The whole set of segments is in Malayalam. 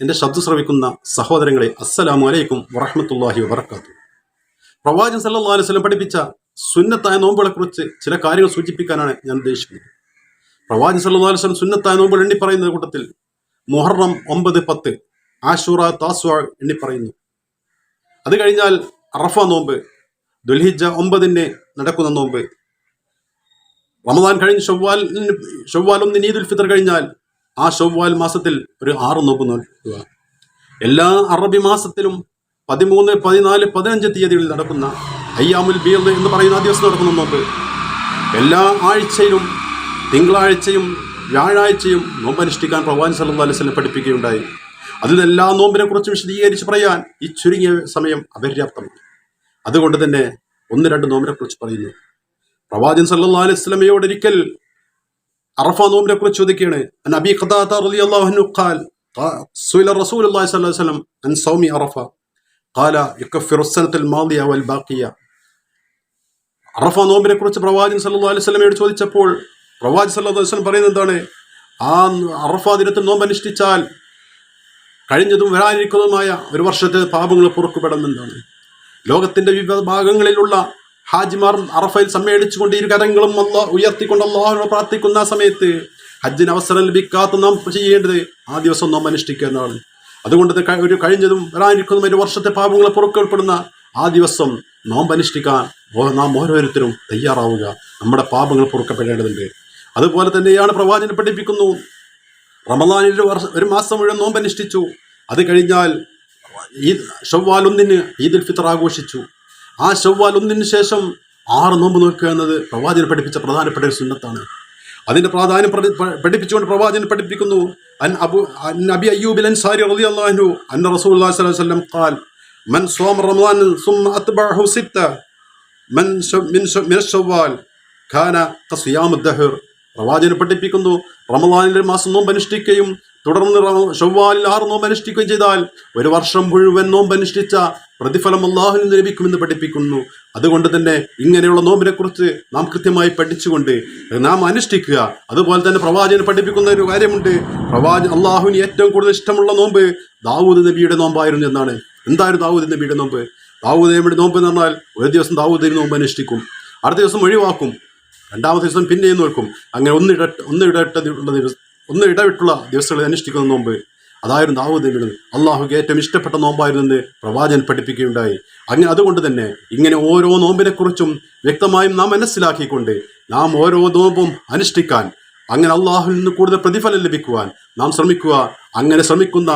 എന്റെ ശബ്ദം ശ്രവിക്കുന്ന സഹോദരങ്ങളെ അസ്സലാമു അലൈക്കും വറഹമത്തല്ലാഹി വബർക്കാത്തു പ്രവാചകൻ സല്ലാ അലൈഹി വസല്ലം പഠിപ്പിച്ച സുന്നത്തായ നോമ്പുകളെക്കുറിച്ച് ചില കാര്യങ്ങൾ സൂചിപ്പിക്കാനാണ് ഞാൻ ഉദ്ദേശിക്കുന്നത്. പ്രവാചകൻ സല്ലാ അലൈഹി വസല്ലം സുന്നത്തായ നോമ്പുകൾ എണ്ണി പറയുന്ന കൂട്ടത്തിൽ മുഹറം ഒമ്പത് പത്ത് ആഷൂറ താസ്വ എണ്ണി പറയുന്നു. അത് കഴിഞ്ഞാൽ അറഫ നോമ്പ് ദുൽഹിജ ഒമ്പതിന് നടക്കുന്ന നോമ്പ്. റമദാൻ കഴിഞ്ഞ് ഷവ്വാലിന് ഷവ്വാൽ ഒന്നിന് ഈദുൽ ഫിത്തർ കഴിഞ്ഞാൽ ആ ഷവ്വാൽ മാസത്തിൽ ഒരു ആറ് നോമ്പ് നോക്കുക എല്ലാ അറബി മാസത്തിലും പതിമൂന്ന് പതിനാല് പതിനഞ്ച് തീയതികളിൽ നടക്കുന്ന അയ്യാമുൽ ബീർ എന്ന് പറയുന്ന ആ ദിവസം നടക്കുന്ന നോമ്പ്. എല്ലാ ആഴ്ചയിലും തിങ്കളാഴ്ചയും വ്യാഴാഴ്ചയും നോമ്പ് അനുഷ്ഠിക്കാൻ പ്രവാൻ സല്ലല്ലാഹു അലൈഹി വസല്ലം പഠിപ്പിക്കുകയുണ്ടായി. അതിൽ എല്ലാ നോമ്പിനെ കുറിച്ച് വിശദീകരിച്ച് പറയാൻ ഈ ചുരുങ്ങിയ സമയം അപര്യാപ്തമാണ്. അതുകൊണ്ട് തന്നെ ഒന്ന് രണ്ട് നോമ്പിനെ കുറിച്ച് പറയുന്നു. പ്രവാചൻ സല്ലല്ലാഹു അലൈഹി വസല്ലമയോട് ഒരിക്കൽ അറഫ നോമ്പിനെ കുറിച്ച് ചോദിക്കുകയാണ് നബി ഖാൽ അൻ സൗമി അറഫ ഖാല വൽ നോമ്പിനെ കുറിച്ച് പ്രവാചകൻ സല്ലു അലൈഹി സ്വലമയോട് ചോദിച്ചപ്പോൾ പ്രവാചകൻ സല്ലു അലൈഹി വസ്ലം പറയുന്നത് എന്താണ്? ആ അറഫ ദിനത്തിൽ നോമ്പ് അനുഷ്ഠിച്ചാൽ കഴിഞ്ഞതും വരാനിരിക്കുന്നതുമായ ഒരു വർഷത്തെ പാപങ്ങൾ പൊറുക്കപ്പെടുന്നുണ്ടാണ് ലോകത്തിന്റെ വിവിധ ഭാഗങ്ങളിലുള്ള ഹാജിമാർ അറഫയിൽ സമ്മേളിച്ചുകൊണ്ട് ഇരു കരങ്ങളും ഉയർത്തിക്കൊണ്ട് അള്ളാഹുവിനോട് പ്രാർത്ഥിക്കുന്ന സമയത്ത് ഹജ്ജിന് അവസരം ലഭിക്കാത്ത നാം ചെയ്യേണ്ടത് ആ ദിവസം നാം അനുഷ്ഠിക്കുക എന്നാണ് അതുകൊണ്ട് ഒരു കഴിഞ്ഞതും വരാനിരിക്കുന്നതും ഒരു വർഷത്തെ പാപങ്ങളെ പുറക്കപ്പെടുന്ന ആ ദിവസം നോമ്പ് അനുഷ്ഠിക്കാൻ നാം ഓരോരുത്തരും തയ്യാറാവുക. നമ്മുടെ പാപങ്ങൾ പൊറുക്കപ്പെടേണ്ടതുണ്ട്. അതുപോലെ തന്നെയാണ് പ്രവാചകൻ പഠിപ്പിക്കുന്നു. റമദാനിൽ ഒരു വർഷം ഒരു മാസം മുഴുവൻ നോമ്പ് അനുഷ്ഠിച്ചു അത് കഴിഞ്ഞാൽ ഈദ് ഷവ്വാൽ ഒന്നിന് ഈദുൽ ഫിത്തർ ആഘോഷിച്ചു. ആ ഷവ്വാൽ ഒന്നിന് ശേഷം ആറ് നോമ്പ് നോക്കുക എന്നത് പ്രവാചകൻ പഠിപ്പിച്ച പ്രധാനപ്പെട്ട ഒരു സുന്നത്താണ് അതിന്റെ പ്രാധാന്യം പ്രതി- പ- പഠിപ്പിച്ചുകൊണ്ട് പ്രവാചകൻ പഠിപ്പിക്കുന്നു അൻ അബു അൻ നബി അയ്യൂബിൽ അൻസാരി റളിയല്ലാഹു അൻഹു അന്ന റസൂലുള്ളാഹി സ്വല്ലല്ലാഹു അലൈഹി വസല്ലം ഖാൽ മൻ സ്വോമ റമദാൻ ثم أتبعه ستة من شو- من شو- من الشوال كان كصيام الدهر പ്രവാചകൻ പഠിപ്പിക്കുന്നു. റമദാനിൽ മാസം നോമ്പ് അനുഷ്ഠിക്കുകയും തുടർന്ന് ഷവ്വാലിൽ ആറ് നോമ്പ് അനുഷ്ഠിക്കുകയും ചെയ്താൽ ഒരു വർഷം മുഴുവൻ നോമ്പ് അനുഷ്ഠിച്ച പ്രതിഫലം അള്ളാഹുവിൽ നിന്ന് ലഭിക്കുമെന്ന് പഠിപ്പിക്കുന്നു. അതുകൊണ്ട് തന്നെ ഇങ്ങനെയുള്ള നോമ്പിനെ കുറിച്ച് നാം കൃത്യമായി പഠിച്ചുകൊണ്ട് നാം അനുഷ്ഠിക്കുക. അതുപോലെ തന്നെ പ്രവാചകൻ പഠിപ്പിക്കുന്ന ഒരു കാര്യമുണ്ട്. പ്രവാച അള്ളാഹുവിന് ഏറ്റവും കൂടുതൽ ഇഷ്ടമുള്ള നോമ്പ് ദാവൂദ് നബിയുടെ നോമ്പായിരുന്നു എന്നാണ്. എന്തായിരുന്നു ദാവൂദ് നബിയുടെ നോമ്പ്? ദാവൂദ് നബിയുടെ നോമ്പ് എന്ന് പറഞ്ഞാൽ ഒരു ദിവസം ദാവൂദ് നബി നോമ്പ് അനുഷ്ഠിക്കും. അടുത്ത ദിവസം ഒഴിവാക്കും. രണ്ടാമത്തെ ദിവസം പിന്നെയും നോക്കും അങ്ങനെ ഒന്നിട ദിവസം ഒന്ന് ഇടവിട്ടുള്ള ദിവസങ്ങളിൽ അനുഷ്ഠിക്കുന്ന നോമ്പ്. അതായിരുന്നു ദാവൂദ് നബിയുടെ അള്ളാഹുക്ക് ഏറ്റവും ഇഷ്ടപ്പെട്ട നോമ്പായിരുന്നു എന്ന് പ്രവാചകൻ പഠിപ്പിക്കുകയുണ്ടായി. അങ്ങനെ അതുകൊണ്ട് തന്നെ ഇങ്ങനെ ഓരോ നോമ്പിനെക്കുറിച്ചും വ്യക്തമായും നാം മനസ്സിലാക്കിക്കൊണ്ട് നാം ഓരോ നോമ്പും അനുഷ്ഠിക്കാൻ അങ്ങനെ അള്ളാഹുവിൽ നിന്ന് കൂടുതൽ പ്രതിഫലം ലഭിക്കുവാൻ നാം ശ്രമിക്കുക. അങ്ങനെ ശ്രമിക്കുന്ന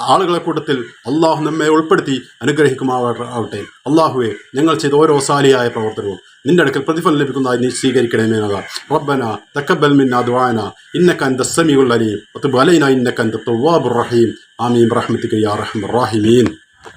ആളുകളെ കൂട്ടത്തിൽ അള്ളാഹു നമ്മെ ഉൾപ്പെടുത്തി അനുഗ്രഹിക്കുമാവട്ടെ അള്ളാഹുവെ ഞങ്ങൾ ചെയ്ത ഓരോ സാലിയായ പ്രവർത്തനവും നിന്റെ അടുക്കൽ പ്രതിഫലം ലഭിക്കുന്നതായി നീ സ്വീകരിക്കണമേന റബ്ബന തക്കബൽ മിന്ന അലീം. അത് ബലൈന ഇന്നക അൻത തവ്വാബുർ റഹീം. ആമീൻ. റഹ്മതിക യാ